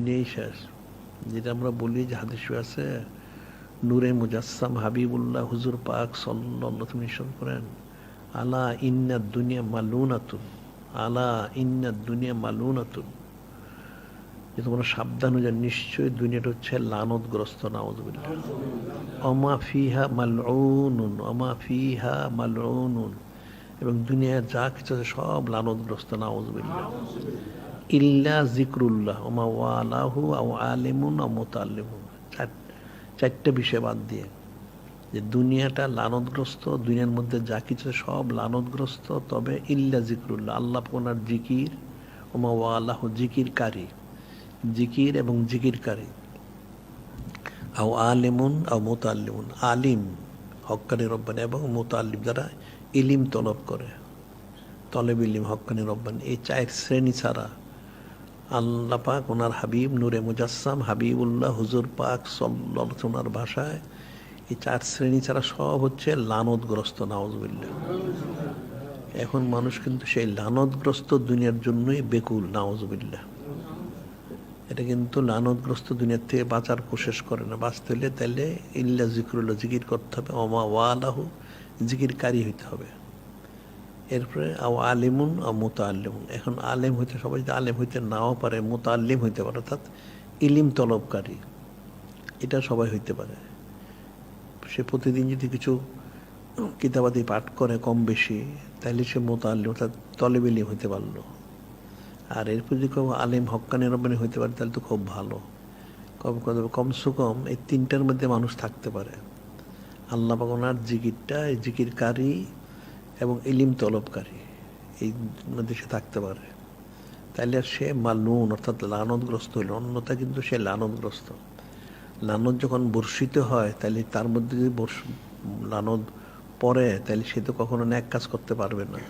নেই শেষ। যেটা আমরা বলি যে হাদিস আছে, নূরে মুজাসসাম হাবিবুল্লাহ হুজুর পাক সাল্লাল্লাহু নিঃসরণ করেন, আলা ইন্না দুনিয়া মালুনাতুন, আলা ইন্না দুনিয়া মালুনাতুন। যে তোমরা সাবধান হয়ে নিশ্চয়ই দুনিয়াটা হচ্ছে লানতগ্রস্ত, নাউজুবিল্লাহ। অমা ফিহা মালউনুন, অমা ফিহা মালউনুন। এবং দুনিয়ার যা কিছু আছে সব লানতগ্রস্ত, নাউজুবিল্লাহ। ইল্লা জিক্রুল্লাহ ওমা ওয়ালাহু, আও আলিমুন ও মোতাল্লিমুন। চারটে বিষয় বাদ দিয়ে, যে দুনিয়াটা লানতগ্রস্ত, দুনিয়ার মধ্যে যা কিছু সব লানতগ্রস্ত, তবে ইল্লা জিক্রুল্লাহ আল্লাহ ওনার জিকির, ওমা ওয়ালাহ, জিকিরকারী, জিকির এবং জিকিরকারী। আও আলিমুন, আও মোতাল্লিমুন, আলিম, হক্কানি রব্বানি এবং মোতাল্লিম যারা ইলিম তলব করে, তলেব ইলিম, হক্কানি রব্বানি, এই চার শ্রেণি ছাড়া আল্লাহ পাক ওনার হাবিব নূরে মুজাসসাম, হাবিবুল্লাহ, হুজুর পাক সল্লাহ ওনার ভাষায় এই চার শ্রেণি ছাড়া সব হচ্ছে লানতগ্রস্ত নাওজবিল্লা এখন মানুষ কিন্তু সেই লানতগ্রস্ত দুনিয়ার জন্যই বেকুল নাওজবিল্লা এটা কিন্তু লানতগ্রস্ত দুনিয়ার থেকে বাঁচার কোশেষ করে না। বাঁচতে হলে তাহলে ইল্লা জিক্রুল্লাহ জিকির করতে হবে। অমা ওয়ালাহু জিকিরকারী হইতে হবে। এরপরে, আও আলিমুন ও মোতাল্লিমুন এখন আলেম হইতে, সবাই যদি আলেম হইতে নাও পারে মোতাল্লিম হইতে পারে, অর্থাৎ ইলিম তলবকারী, এটা সবাই হইতে পারে। সে প্রতিদিন যদি কিছু কিতাবাদি পাঠ করে কম বেশি তাহলে সে মোতাল্লিম অর্থাৎ তলেব ইলিম হইতে পারল। আর এরপর যদি কেউ আলিম, হক্কানি রব্বানি হইতে পারে তাহলে তো খুব ভালো। কম কমসে কম এই তিনটার মধ্যে মানুষ থাকতে পারে। আল্লাহ পাক জিকিরটা, এই জিকিরকারী এবং ইলিম তলবকারী। এই দেশে থাকতে পারে। তাহলে সে মালুন অর্থাৎ লানতগ্রস্ত হইল। অন্যতা কিন্তু সে লানতগ্রস্ত। লানত যখন বর্ষিত হয় তাহলে তার মধ্যে যদি বর্ষ লানত পড়ে তাহলে সে তো কখনো ন্যাক কাজ করতে পারবে না।